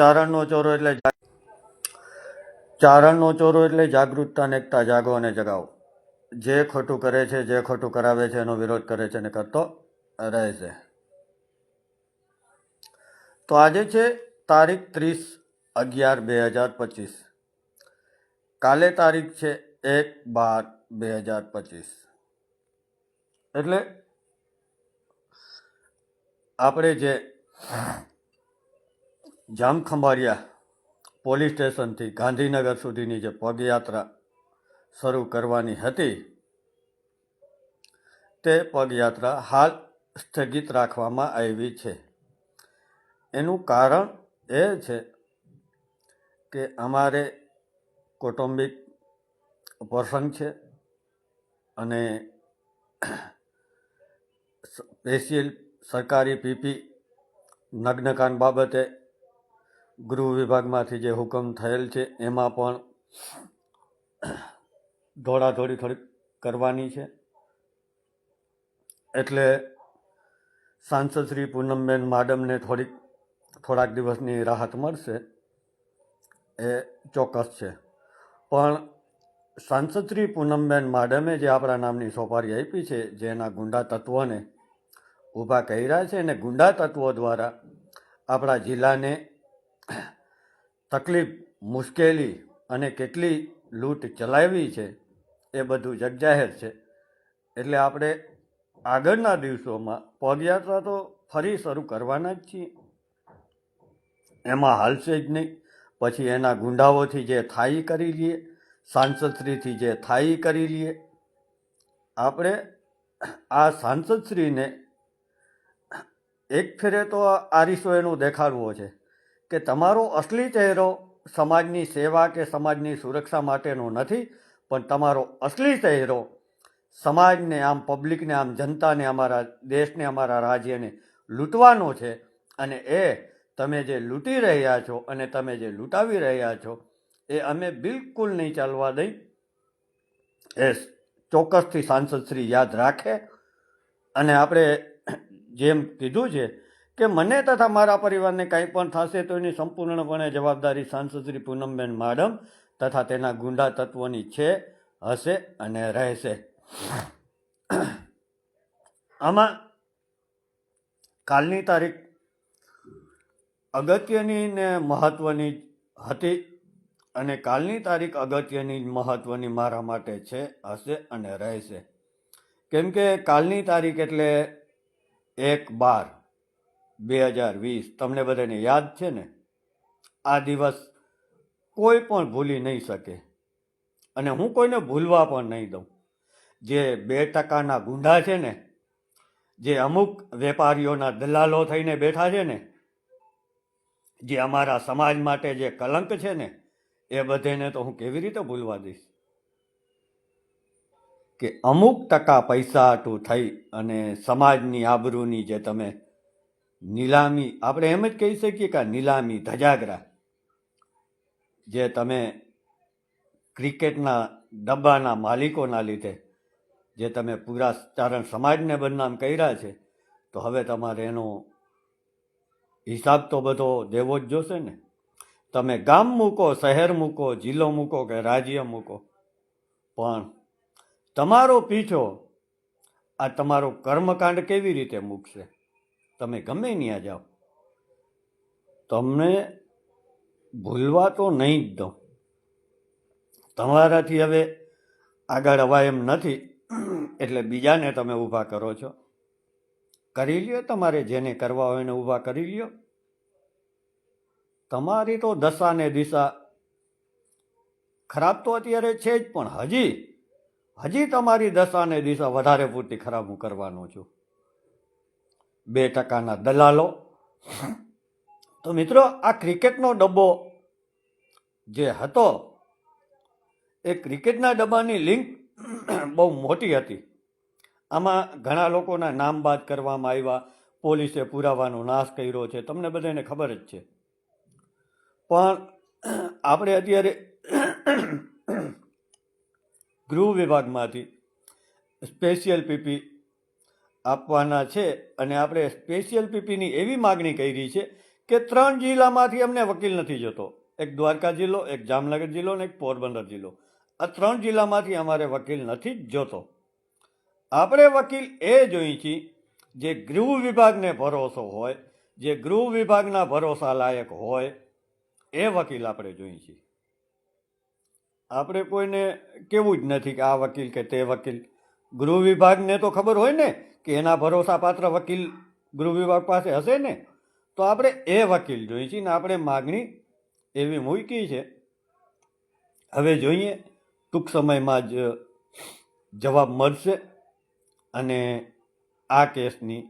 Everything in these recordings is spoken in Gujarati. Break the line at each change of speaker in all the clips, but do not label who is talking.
ચારણનો ચોરો એટલે ચારણનો ચોરો એટલે જાગૃતતા ને એકતા જાગો અને જગાવો. જે ખોટું કરે છે, જે ખોટું કરાવે છે, એનો વિરોધ કરે છે અને કરતો રહે છે. તો આજે છે તારીખ ત્રીસ અગિયાર બે હજાર પચીસ. કાલે તારીખ છે એક બાર બે હજાર પચીસ. એટલે આપણે જે જામખંભાળિયા પોલીસ સ્ટેશનથી ગાંધીનગર સુધીની જે પગયાત્રા શરૂ કરવાની હતી, તે પગયાત્રા હાલ સ્થગિત રાખવામાં આવી છે. એનું કારણ એ છે કે અમારે કૌટુંબિક પ્રસંગ છે અને સ્પેશિયલ સરકારી પીપી નગ્નકાંડ બાબતે ગૃહ વિભાગમાંથી જે હુકમ થયેલ છે, એમાં પણ દોડાદોડી થોડીક કરવાની છે. એટલે સાંસદ શ્રી પૂનમબેન માડમને થોડીક, થોડાક દિવસની રાહત મળશે એ ચોક્કસ છે. પણ સાંસદ શ્રી પૂનમબેન માડમે જે આપણા નામની સોપારી આપી છે, જેના ગુંડા તત્વોને ઊભા કર્યા છે અને ગુંડા તત્વો દ્વારા આપણા જિલ્લાને તકલીફ મુશ્કેલી અને કેટલી લૂંટ ચલાવી છે એ બધું જગજાહેર છે. એટલે આપણે આગળના દિવસોમાં પગયાત્રા તો ફરી શરૂ કરવાના જ છીએ. એમાં હાલશે જ નહીં. પછી એના ગુંડાઓથી જે થાઈ કરી લઈએ, સાંસદશ્રીથી જે થાઈ કરી લઈએ. આપણે આ સાંસદશ્રીને એક ફેરે તો આરીસો એનું દેખાડવો છે. કે તમારો અસલી ચહેરો સમાજની સેવા કે સમાજની સુરક્ષા માટેનો નથી, પણ તમારો અસલી ચહેરો સમાજને આમ પબ્લિકને આમ જનતાને અમારા દેશને, અમારા રાજ્યને લૂંટવાનો છે અને એ તમે જે લૂંટી રહ્યા છો અને તમે જે લૂંટાવી રહ્યા છો, એ અમે બિલકુલ નહીં ચાલવા દઈ. એ ચોક્કસથી સાંસદશ્રી યાદ રાખે. અને આપણે જેમ કીધું છે કે મને તથા મારા પરિવારને કંઈ પણ થશે તો એની સંપૂર્ણપણે જવાબદારી સાંસદ શ્રી પૂનમબેન માડમ તથા તેના ગુંડા તત્વોની છે, હશે અને રહેશે. આમાં કાલની તારીખ અગત્યની ને મહત્ત્વની હતી અને કાલની તારીખ અગત્યની મહત્ત્વની મારા માટે છે, હશે અને રહેશે. કેમ કે કાલની તારીખ એટલે એક બાર. બે હજાર વીસ, તમને બધાને યાદ છે ને? આ દિવસ કોઈ પણ ભૂલી નહીં શકે. અને હું કોઈને ભૂલવા પણ નહીં દઉં. જે બે ટકાના ગુંડા છે ને, જે અમુક વેપારીઓના દલાલો થઈને બેઠા છે ને, જે અમારા સમાજ માટે જે કલંક છે ને, એ બધેને તો હું કેવી રીતે ભૂલવા દઈશ? કે અમુક ટકા પૈસા હાટું થઈ અને સમાજની આબરૂની જે તમે નીલામી. આપણે એમ જ કહી શકીએ કે નીલામી ધજાગરા, જે તમે ક્રિકેટના ડબ્બાના માલિકોના લીધે, જે તમે પૂરા ચારણ સમાજને બદનામ કર્યા છે, તો હવે તમારે એનો હિસાબ તો બધો દેવો જ જોશે ને. તમે ગામ મૂકો, શહેર મૂકો, જિલ્લો મૂકો કે રાજ્ય મૂકો, પણ તમારો પીછો આ તમારો કર્મકાંડ કેવી રીતે મૂકશે? તમે ગમે ત્યાં જાઓ. તમને ભૂલવા તો નહીં જ દો તમારાથી હવે આગળ અવાય એમ નથી, એટલે બીજાને તમે ઊભા કરો છો. કરી લ્યો તમારે જેને કરવા હોય એને ઊભા કરી લ્યો. તમારી તો દશા ને દિશા ખરાબ તો અત્યારે છે જ, પણ હજી હજી તમારી દશા ને દિશા વધારે પૂરતી ખરાબ હું કરવાનો છું. બે ટકાના દલાલો. તો મિત્રો, આ ક્રિકેટનો ડબ્બો જે હતો, એ ક્રિકેટના ડબ્બાની લિંક બહુ મોટી હતી. આમાં ઘણા લોકોના નામ બાદ કરવામાં આવ્યા, પોલીસે પુરાવાનો નાશ કર્યો છે, તમને બધાને ખબર જ છે. પણ આપણે અત્યારે ગૃહ વિભાગમાંથી સ્પેશિયલ પીપી આપવાના છે અને આપણે સ્પેશિયલ પીપીની એવી માગણી કરી છે કે ત્રણ જિલ્લામાંથી અમને વકીલ નથી જોતો. એક દ્વારકા જિલ્લો, એક જામનગર જિલ્લો અને એક પોરબંદર જિલ્લો. આ ત્રણ જિલ્લામાંથી અમારે વકીલ નથી જોતો. આપણે વકીલ એ જોઈએ છીએ જે ગૃહ વિભાગને ભરોસો હોય, જે ગૃહ વિભાગના ભરોસા લાયક હોય, એ વકીલ આપણે જોઈએ છીએ આપણે કોઈને કેવું જ નથી કે આ વકીલ કે તે વકીલ. ગૃહ વિભાગને તો ખબર હોય ને કે એના ભરોસાપાત્ર વકીલ ગૃહ વિભાગ પાસે હશે ને, તો આપણે એ વકીલ જોઈએ છીએ ને આપણે માગણી એવી મૂકી છે. હવે જોઈએ, ટૂંક સમયમાં જ જવાબ મળશે અને આ કેસની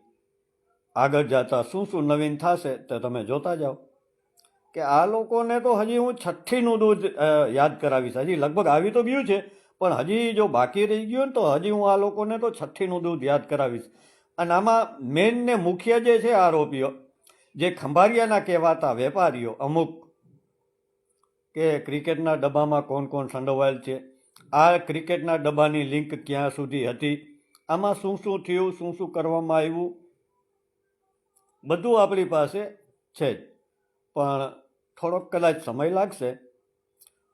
આગળ જતા શું શું નવીન થશે તે તમે જોતા જાઓ. કે આ લોકોને તો હજી હું છઠ્ઠીનું દૂધ યાદ કરાવીશ. હજી લગભગ આવી તો ગયું છે પણ હજી જો બાકી રહી ગયું ને તો હજી હું આ લોકોને તો છઠ્ઠીનું દૂધ યાદ કરાવીશ. અને આમાં મેન ને મુખ્ય જે છે આરોપીઓ, જે ખંભારિયાના કહેવાતા વેપારીઓ, અમુક કે ક્રિકેટના ડબ્બામાં કોણ કોણ સંડોવાયેલ છે, આ ક્રિકેટના ડબ્બાની લિંક ક્યાં સુધી હતી, આમાં શું શું થયું, શું શું કરવામાં આવ્યું, બધું આપણી પાસે છે જ. પણ થોડોક કદાચ સમય લાગશે,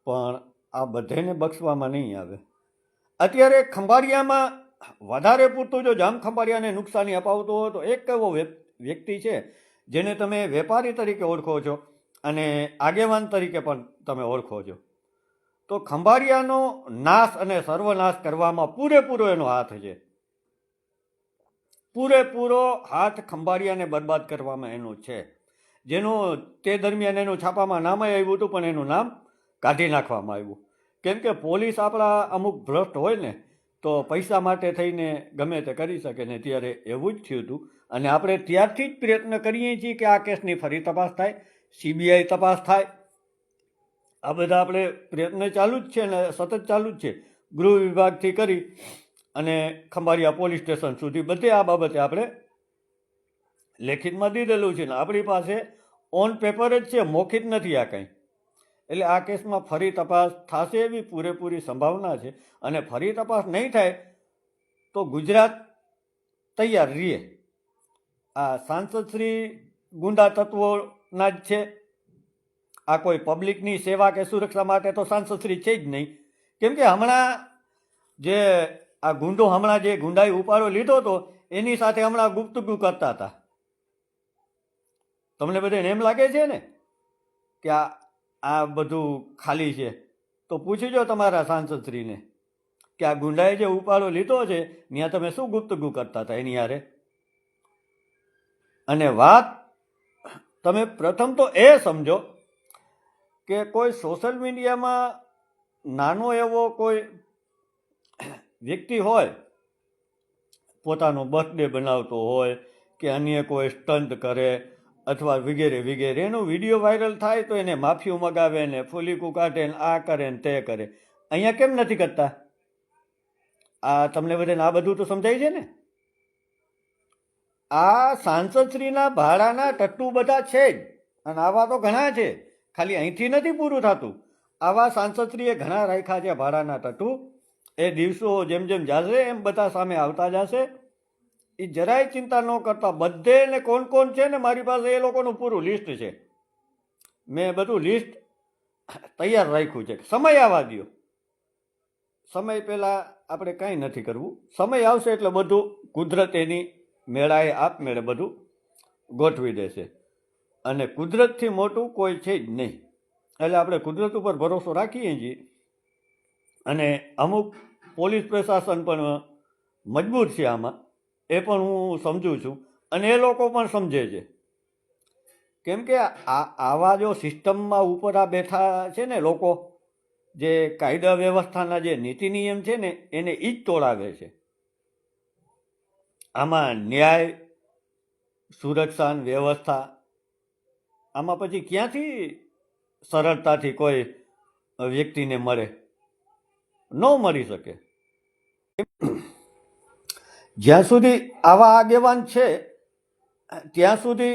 પણ આ બધેને બક્ષવામાં નહીં આવે. અત્યારે ખંભાળિયામાં વધારે પૂરતું જો જામ ખંભાળિયાને નુકસાની અપાવતો હોય તો એક એવો વ્ય- વ્યક્તિ છે, જેને તમે વેપારી તરીકે ઓળખો છો અને આગેવાન તરીકે પણ તમે ઓળખો છો. તો ખંભાળિયાનો નાશ અને સર્વનાશ કરવામાં પૂરેપૂરો એનો હાથ છે. પૂરેપૂરો હાથ ખંભાળિયાને બરબાદ કરવામાં એનો છે. જેનું તે દરમિયાન એનું છાપામાં નામ આવ્યું હતું, પણ એનું નામ કાઢી નાખવામાં આવ્યું. કેમ કે પોલીસ આપણા અમુક ભ્રષ્ટ હોય ને, તો પૈસા માટે થઈને ગમે તે કરી શકે ને, ત્યારે એવું જ થયું હતું. અને આપણે ત્યારથી જ પ્રયત્ન કરીએ છીએ કે આ કેસની ફરી તપાસ થાય, સીબીઆઈ તપાસ થાય. આ બધા આપણે પ્રયત્ન ચાલુ જ છે અને સતત ચાલુ જ છે. ગૃહ વિભાગથી કરી અને ખંભાળિયા પોલીસ સ્ટેશન સુધી બધે આ બાબતે આપણે લેખિતમાં દીધેલું છે ને, આપણી પાસે ઓન પેપર જ છે, મોખિત નથી આ કંઈ. એટલે આ કેસમાં ફરી તપાસ થશે એવી પૂરેપૂરી સંભાવના છે અને ફરી તપાસ નહીં થાય તો ગુજરાત તૈયાર રહીએ આ સાંસદશ્રી ગુંડા તત્વોના જ છે. આ કોઈ પબ્લિકની સેવા કે સુરક્ષા માટે તો સાંસદશ્રી છે જ નહીં. કેમ કે હમણાં જે આ ગુંડો હમણાં જે ગુંડાઈ ઉપાડો લીધો હતો, એની સાથે હમણાં ગુપ્તગુ કરતા હતા. તમને બધાને એમ લાગે છે ને કે આ આ બધું ખાલી છે. તો પૂછજો તમારા સાંસદશ્રીને કે આ ગુંડાએ જે ઉપાડો લીધો છે, ત્યાં તમે શું ગુપ્તગુ કરતા હતા એની યારે અને વાત તમે પ્રથમ તો એ સમજો કે કોઈ સોશિયલ મીડિયામાં નાનો એવો કોઈ વ્યક્તિ હોય, પોતાનો બર્થડે બનાવતો હોય કે અન્ય કોઈ સ્ટંટ કરે અથવા વગેરે વગેરે. એનો વીડિયો વાયરલ થાય તો એને માફીઓ મગાવે ને ફૂલીકું કાઢે ને આ કરે ને તે કરે. અહીંયા કેમ નથી કરતા? આ તમને બધાને આ બધું તો સમજાય છે ને? આ સાંસદશ્રીના ભાડાના ટટ્ટુ બધા છે જ. અને આવા તો ઘણા છે. ખાલી અહીંથી નથી પૂરું થતું. આવા સાંસદશ્રીએ ઘણા રાખ્યા છે ભાડાના ટટ્ટુ. એ દિવસો જેમ જેમ જશે એમ બધા સામે આવતા જશે. એ જરાય ચિંતા ન કરતા. બધે ને કોણ કોણ છે ને મારી પાસે એ લોકોનું પૂરું લિસ્ટ છે. મેં બધું લિસ્ટ તૈયાર રાખ્યું છે. સમય આવવા દો સમય પહેલાં આપણે કાંઈ નથી કરવું. સમય આવશે એટલે બધું કુદરત એની મેળાએ આપમેળે બધું ગોઠવી દેશે. અને કુદરતથી મોટું કોઈ છે જ નહીં. એટલે આપણે કુદરત ઉપર ભરોસો રાખીએ છીએ. અને અમુક પોલીસ પ્રશાસન પણ મજબૂત છે આમાં. એ પણ હું સમજું છું. અને એ લોકો પણ સમજે છે. કેમ કે આ, આવા જો સિસ્ટમમાં ઉપર આ બેઠા છે ને લોકો, જે કાયદા વ્યવસ્થાના જે નીતિ નિયમ છે ને, એને એ જ તોડાવે છે. આમાં ન્યાય, સુરક્ષા વ્યવસ્થા, આમાં પછી ક્યાંથી સરળતાથી કોઈ વ્યક્તિને મળે? ન મળી શકે. જ્યાં સુધી આવા આગેવાન છે, ત્યાં સુધી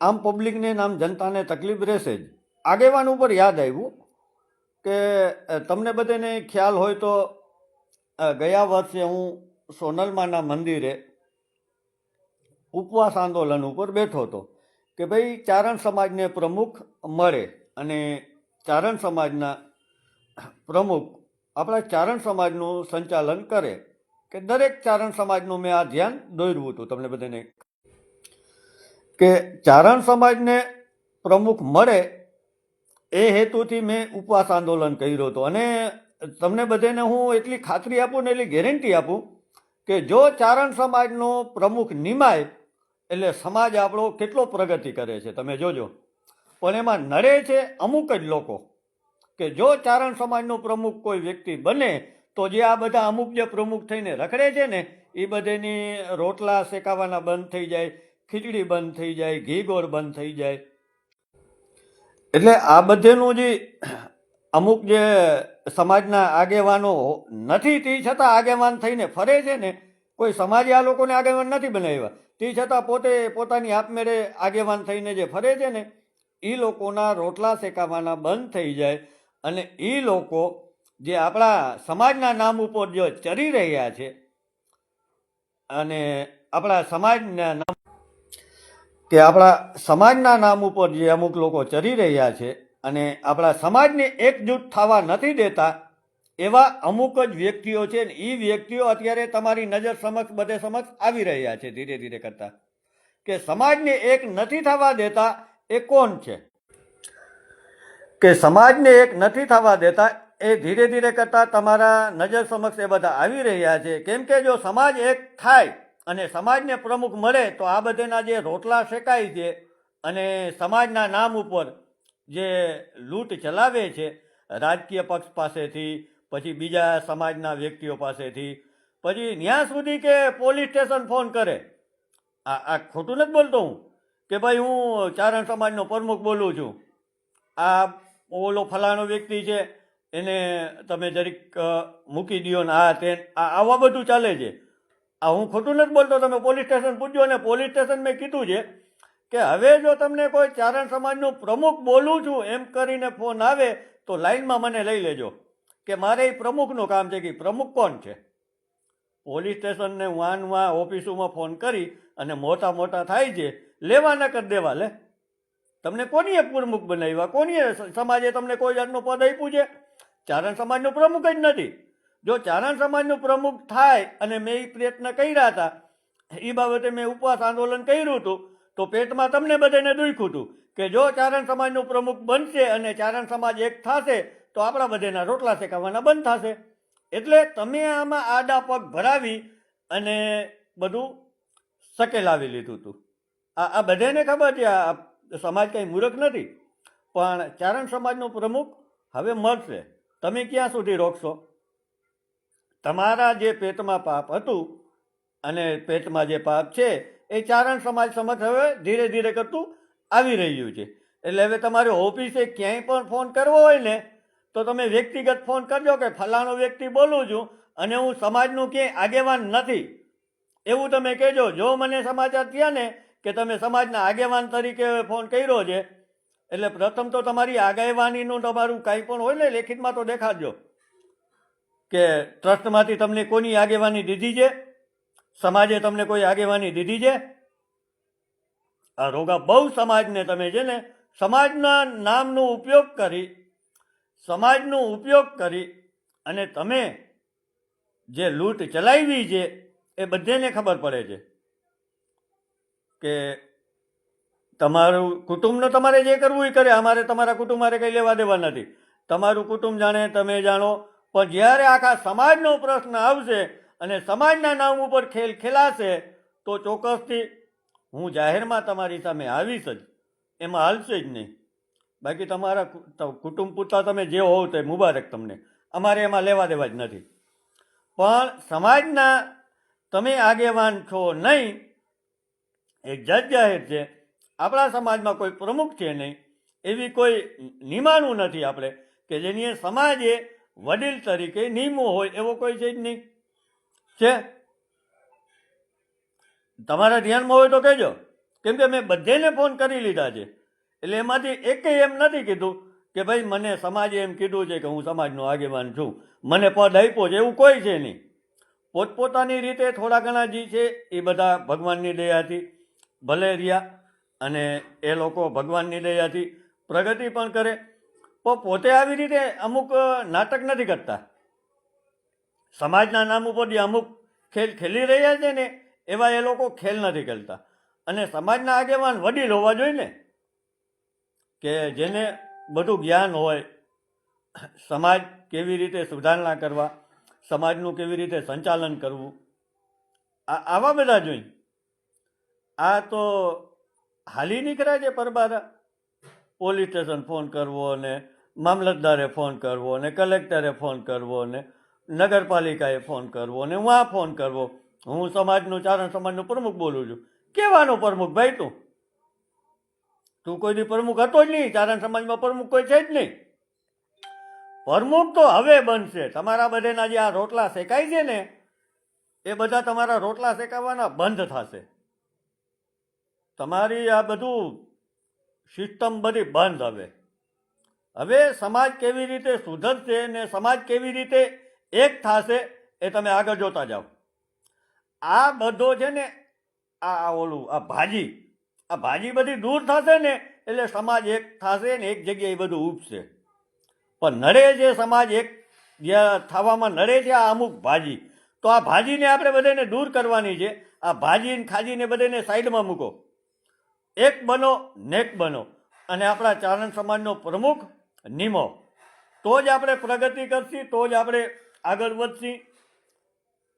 આમ પબ્લિકને આમ જનતાને તકલીફ રહેશે જ. આગેવાન ઉપર યાદ આવ્યું કે તમને બધાને ખ્યાલ હોય તો ગયા વર્ષે હું સોનલમાના મંદિરે ઉપવાસ આંદોલન ઉપર બેઠો હતો કે ભાઈ ચારણ સમાજને પ્રમુખ મળે અને ચારણ સમાજના પ્રમુખ આપણા ચારણ સમાજનું સંચાલન કરે. કે દરેક ચારણ સમાજનું મેં આ ધ્યાન દોર્યું હતું તમને બધાને. કે ચારણ સમાજને પ્રમુખ મળે એ હેતુથી મેં ઉપવાસ આંદોલન કર્યું હતું. અને તમને બધાને હું એટલી ખાતરી આપું ને એટલી ગેરંટી આપું કે જો ચારણ સમાજનો પ્રમુખ નિમાય, એટલે સમાજ આપણો કેટલો પ્રગતિ કરે છે. તમે જોજો. પણ એમાં નડે છે અમુક જ લોકો કે જો ચારણ સમાજનો પ્રમુખ કોઈ વ્યક્તિ બને તો જે આ બધા અમુક જે પ્રમુખ થઈને રખડે છે ને, એ બધાની રોટલા શેકાવાના બંધ થઈ જાય, ખીચડી બંધ થઈ જાય, ઘી ગોળ બંધ થઈ જાય. એટલે આ બધેનું જે અમુક જે સમાજના આગેવાનો નથી, તે છતાં આગેવાન થઈને ફરે છે ને, કોઈ સમાજે આ લોકોને આગેવાન નથી બનાવ્યા. તે છતાં પોતે પોતાની આપમેળે આગેવાન થઈને જે ફરે છે ને એ લોકોના રોટલા શેકાવાના બંધ થઈ જાય અને એ લોકો જે આપણા સમાજના નામ ઉપર જો ચરી રહ્યા છે અને આપણા સમાજના નામ કે આપણા સમાજના નામ ઉપર જે અમુક લોકો ચરી રહ્યા છે અને આપણા સમાજને એકજૂટ થવા નથી દેતા, એવા અમુક જ વ્યક્તિઓ છે ને એ વ્યક્તિઓ અત્યારે તમારી નજર સમક્ષ, બધે સમક્ષ આવી રહ્યા છે ધીરે ધીરે કરતા. કે સમાજને એક નથી થવા દેતા એ કોણ છે? કે સમાજને એક નથી થવા દેતા એ ધીરે ધીરે કરતા તમારા નજર સમક્ષ એ બધા આવી રહ્યા છે. કેમ કે જો સમાજ એક થાય અને સમાજને પ્રમુખ મળે, તો આ બધાના જે રોટલા શેકાય છે અને સમાજના નામ ઉપર જે લૂંટ ચલાવે છે, રાજકીય પક્ષ પાસેથી, પછી બીજા સમાજના વ્યક્તિઓ પાસેથી, પછી ત્યાં સુધી કે પોલીસ સ્ટેશન ફોન કરે. આ આ ખોટું નથી બોલતો હું કે ભાઈ હું ચારણ સમાજનો પ્રમુખ બોલું છું. આ ઓલો ફલાણો વ્યક્તિ છે એને તમે જરીક મૂકી દો ને આ તે આવા બધું ચાલે છે. આ હું ખોટું નથી બોલતો, તમે પોલીસ સ્ટેશન પૂછજો. અને પોલીસ સ્ટેશન મેં કીધું છે કે હવે જો તમને કોઈ ચારણ સમાજનું પ્રમુખ બોલું છું, એમ કરીને ફોન આવે, તો લાઈનમાં મને લઈ લેજો. કે મારે એ પ્રમુખનું કામ છે કે પ્રમુખ કોણ છે? પોલીસ સ્ટેશનને વાન વાં ઓફિસોમાં ફોન કરી અને મોટા મોટા થાય છે. લેવાના કરી દેવા લે તમને કોનીએ પ્રમુખ બનાવ્યા? કોનીએ સમાજે તમને કોઈ જાતનું પદ આપ્યું છે? ચારણ સમાજનું પ્રમુખ જ નથી. જો ચારણ સમાજનું પ્રમુખ થાય અને મેં એ પ્રયત્ન કર્યા હતા એ બાબતે મેં ઉપવાસ આંદોલન કર્યું હતું, તો પેટમાં તમને બધાને દુખ્યું હતું કે જો ચારણ સમાજનું પ્રમુખ બનશે અને ચારણ સમાજ એક થશે, તો આપણા બધાના રોટલા શેકાવાના બંધ થશે. એટલે તમે આમાં આડા પગ ભરાવી અને બધું સકેલાવી લીધું હતું. આ આ બધાને ખબર છે, આ સમાજ કંઈ મૂર્ખ નથી. પણ ચારણ સમાજનો પ્રમુખ હવે મળશે તમે ક્યાં સુધી રોકશો? તમારા જે પેટમાં પાપ હતું અને પેટમાં જે પાપ છે, એ ચારણ સમાજ સમક્ષ હવે ધીરે ધીરે કરતું આવી રહ્યું છે. એટલે હવે તમારે ઓફિસે ક્યાંય પણ ફોન કરવો હોય ને, તો તમે વ્યક્તિગત ફોન કરજો કે ફલાણો વ્યક્તિ બોલું છું અને હું સમાજનું ક્યાંય આગેવાન નથી. એવું તમે કહેજો. જો મને સમાચાર થયા ને કે તમે સમાજના આગેવાન તરીકે ફોન કર્યો છે એટલે પ્રથમ તો તમારી આગેવાનીનું તમારું કાંઈ પણ હોય ને, લેખિતમાં તો દેખાડજો કે ટ્રસ્ટમાંથી તમને કોની આગેવાની દીધી છે, સમાજે તમને કોઈ આગેવાની દીધી છે? આ રોગા બહુ સમાજને તમે છે ને, સમાજના નામનો ઉપયોગ કરી, સમાજનો ઉપયોગ કરી અને તમે જે લૂંટ ચલાવી છે એ બધાને ખબર પડે છે કે તમારું કુટુંબનું તમારે જે કરવું એ કરે, અમારે તમારા કુટુંબ મારે કંઈ લેવા દેવા નથી. તમારું કુટુંબ જાણે, તમે જાણો. પણ જ્યારે આખા સમાજનો પ્રશ્ન આવશે અને સમાજના નામ ઉપર ખેલ ખેલાશે, તો ચોક્કસથી હું જાહેરમાં તમારી સામે આવીશ જ. એમાં હાલશે જ નહીં. બાકી તમારા કુટુંબ પૂરતા તમે જે હોવ તે મુબારક તમને. અમારે એમાં લેવા દેવા જ નથી. પણ સમાજના તમે આગેવાન છો નહીં એક જજ જાહેર છે આપણા સમાજમાં કોઈ પ્રમુખ છે નહીં, એવી કોઈ નિમાણું નથી આપણે કે જેની સમાજે વડીલ તરીકે નિમવો હોય એવો કોઈ છે જ નહીં. છે? તમારા ધ્યાનમાં હોય તો કહેજો. કેમ કે મેં બધેને ફોન કરી લીધા છે. એટલે એમાંથી એકેય એમ નથી કીધું કે ભાઈ મને સમાજે એમ કીધું છે કે હું સમાજનો આગેવાન છું. મને પદ આપ્યો છે એવું કોઈ છે નહીં. પોતપોતાની રીતે થોડા ઘણા જે છે એ બધા ભગવાનની દયાથી ભલે રહ્યા. અને એ લોકો ભગવાનની દયાથી પ્રગતિ પણ કરે. પણ પોતે આવી રીતે અમુક નાટક નથી કરતા. સમાજના નામ ઉપર જે અમુક ખેલ ખેલી રહ્યા છે ને, એવા એ લોકો ખેલ નથી ખેલતા અને સમાજના આગેવાન વડીલ હોવા જોઈએ ને કે જેને બધું જ્ઞાન હોય, સમાજ કેવી રીતે સુધારણા કરવા, સમાજનું કેવી રીતે સંચાલન કરવું, આ, આવા બધા જોઈ આ તો હાલી નીકળ્યા છે પરબારા. પોલીસ સ્ટેશન ફોન કરવો ને મામલતદારે ફોન કરવો ને કલેક્ટરે ફોન કરવો ને નગરપાલિકાએ ફોન કરવો ને હું ફોન કરવો. હું સમાજનું, ચારણ સમાજનું પ્રમુખ બોલું છું. કેવાનો પ્રમુખ ભાઈ તું? તું કોઈ દી પ્રમુખ હતો જ નહીં. ચારણ સમાજમાં પ્રમુખ કોઈ છે જ નહીં. પ્રમુખ તો હવે બનશે. તમારા બધાના જે આ રોટલા શેકાય છે ને, એ બધા તમારા રોટલા શેકાવાના બંધ થશે. તમારી આ બધું સિસ્ટમ બધી બંધ હવે. હવે સમાજ કેવી રીતે સુધરશે ને સમાજ કેવી રીતે એક થશે એ તમે આગળ જોતા જાઓ. આ બધો છે ને આ ઓલું, આ ભાજી આ ભાજી બધી દૂર થશે ને એટલે સમાજ એક થશે ને એક જગ્યાએ બધું ઉપશે પણ નડે છે સમાજ એક જ્યાં થવામાં નડે છે આ અમુક ભાજી, તો આ ભાજીને આપણે બધાને દૂર કરવાની છે. આ ભાજીને ખાજીને બધાને સાઈડમાં મૂકો. એક બનો, નેક બનો. અને આપણા ચારણ સમાજનો પ્રમુખ નિમો. તો જ આપણે પ્રગતિ કરશી, તો જ આપણે આગળ વધશી.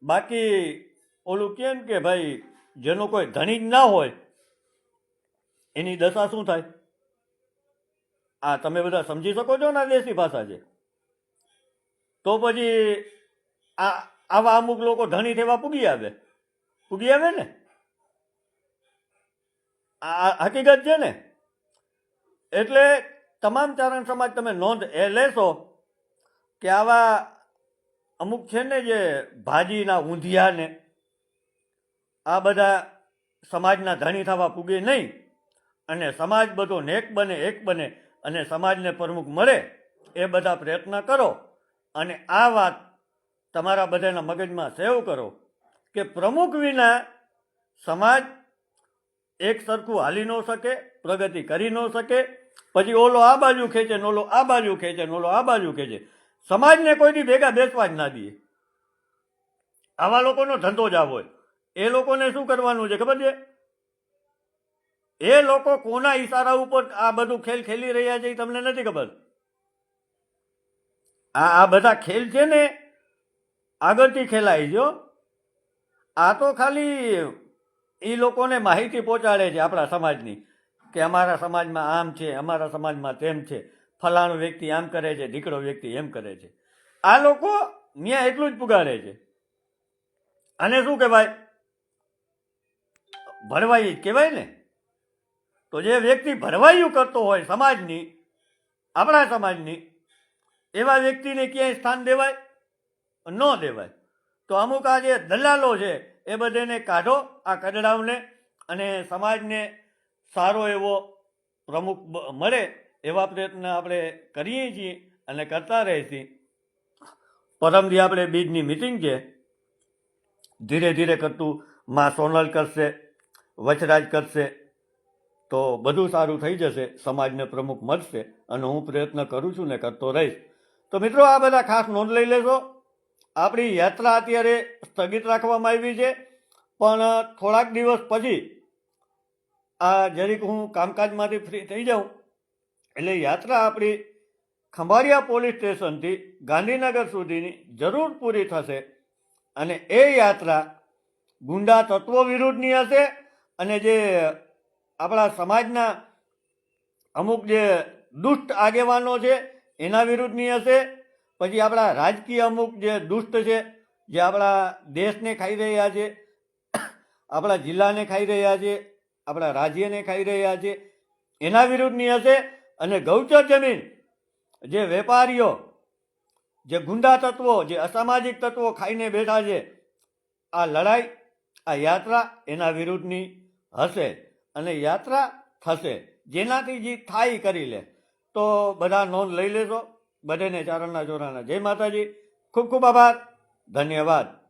બાકી ઓલું કેમ કે ભાઈ, જેનો કોઈ ધણી જ ના હોય, એની દશા શું થાય? આ તમે બધા સમજી શકો છો ને દેશી ભાષા છે તો પછી આ, આવા અમુક લોકો ધણી થવા પૂગી આવે. પૂગી આવે ને? આ હકીકત છે ને? એટલે તમામ ચારણ સમાજ તમે નોંધ એ લેશો કે આવા અમુક છે ને જે ભાજીના ઊંધિયાને આ બધા સમાજના ધણી થવા પૂગે નહીં. અને સમાજ બધો નેક બને, એક બને અને સમાજને પ્રમુખ મળે એ બધા પ્રયત્ન કરો. અને આ વાત તમારા બધાના મગજમાં સેવ કરો કે પ્રમુખ વિના સમાજ એક સરખું હાલી ન શકે, પ્રગતિ કરી ન શકે. પછી ઓલો આ બાજુ ખેંચે ને ઓલો આ બાજુ ખેંચે ને ઓલો આ બાજુ ખેંચે. સમાજને કોઈની ભેગા બેસવા જ ના દઈએ. આવા લોકોનો ધંધો જ આવો એ લોકોને શું કરવાનું છે ખબર છે? એ લોકો કોના ઈશારા ઉપર આ બધું ખેલ ખેલી રહ્યા છે એ તમને નથી ખબર? આ આ બધા ખેલ છે ને, આગળથી ખેલાય જો આ તો ખાલી એ લોકોને માહિતી પહોંચાડે છે આપણા સમાજની કે અમારા સમાજમાં આમ છે, અમારા સમાજમાં તેમ છે. ફલાણો વ્યક્તિ આમ કરે છે, દીકરો વ્યક્તિ એમ કરે છે. આ લોકો ત્યાં એટલું જ પુગાડે છે. અને શું કહેવાય? ભરવાઈ જ કહેવાય ને? તો જે વ્યક્તિ ભરવાયું કરતો હોય સમાજની, આપણા સમાજની, એવા વ્યક્તિને ક્યાંય સ્થાન દેવાય? ન દેવાય. તો અમુક આ જે દલાલો છે એ બધાને કાઢો આ કદડાઓને અને સમાજને સારો એવો પ્રમુખ મળે એવા પ્રયત્ન આપણે કરીએ છીએ અને કરતા રહીએ છીએ. પરમદી આપણે બીજની મિટિંગ છે. ધીરે ધીરે કરતું માં સોનલ કરશે, વચરાજ કરશે, તો બધું સારું થઈ જશે, સમાજને પ્રમુખ મળશે, અને હું પ્રયત્ન કરું છું ને કરતો રહીશ. તો મિત્રો આ બધા ખાસ નોંધ લઈ લેજો. આપણી યાત્રા અત્યારે સ્થગિત રાખવામાં આવી છે, પણ થોડાક દિવસ પછી આ જરીક હું કામકાજમાંથી ફ્રી થઈ જાઉં, એટલે યાત્રા આપણી ખંભાળિયા પોલીસ સ્ટેશનથી ગાંધીનગર સુધીની જરૂર પૂરી થશે અને એ યાત્રા ગુંડા તત્વો વિરુદ્ધની હશે અને જે આપણા સમાજના અમુક જે દુષ્ટ આગેવાનો છે, એના વિરુદ્ધની હશે પછી આપણા રાજકીય અમુક જે દુષ્ટ છે, જે આપણા દેશને ખાઈ રહ્યા છે, આપણા જિલ્લાને ખાઈ રહ્યા છે, આપણા રાજ્યને ખાઈ રહ્યા છે, એના વિરુદ્ધની હશે અને ગૌચર જમીન જે વેપારીઓ, જે ગુંડા તત્વો, જે અસામાજિક તત્વો ખાઈને બેઠા છે, આ લડાઈ, આ યાત્રા એના વિરુદ્ધની હશે અને યાત્રા થશે. જેનાથી જે થાય કરી લે. તો બધા નોંધ લઈ લેજો. બધાને ચારણના ચોરાના. જય માતાજી. ખૂબ ખૂબ આભાર. ધન્યવાદ.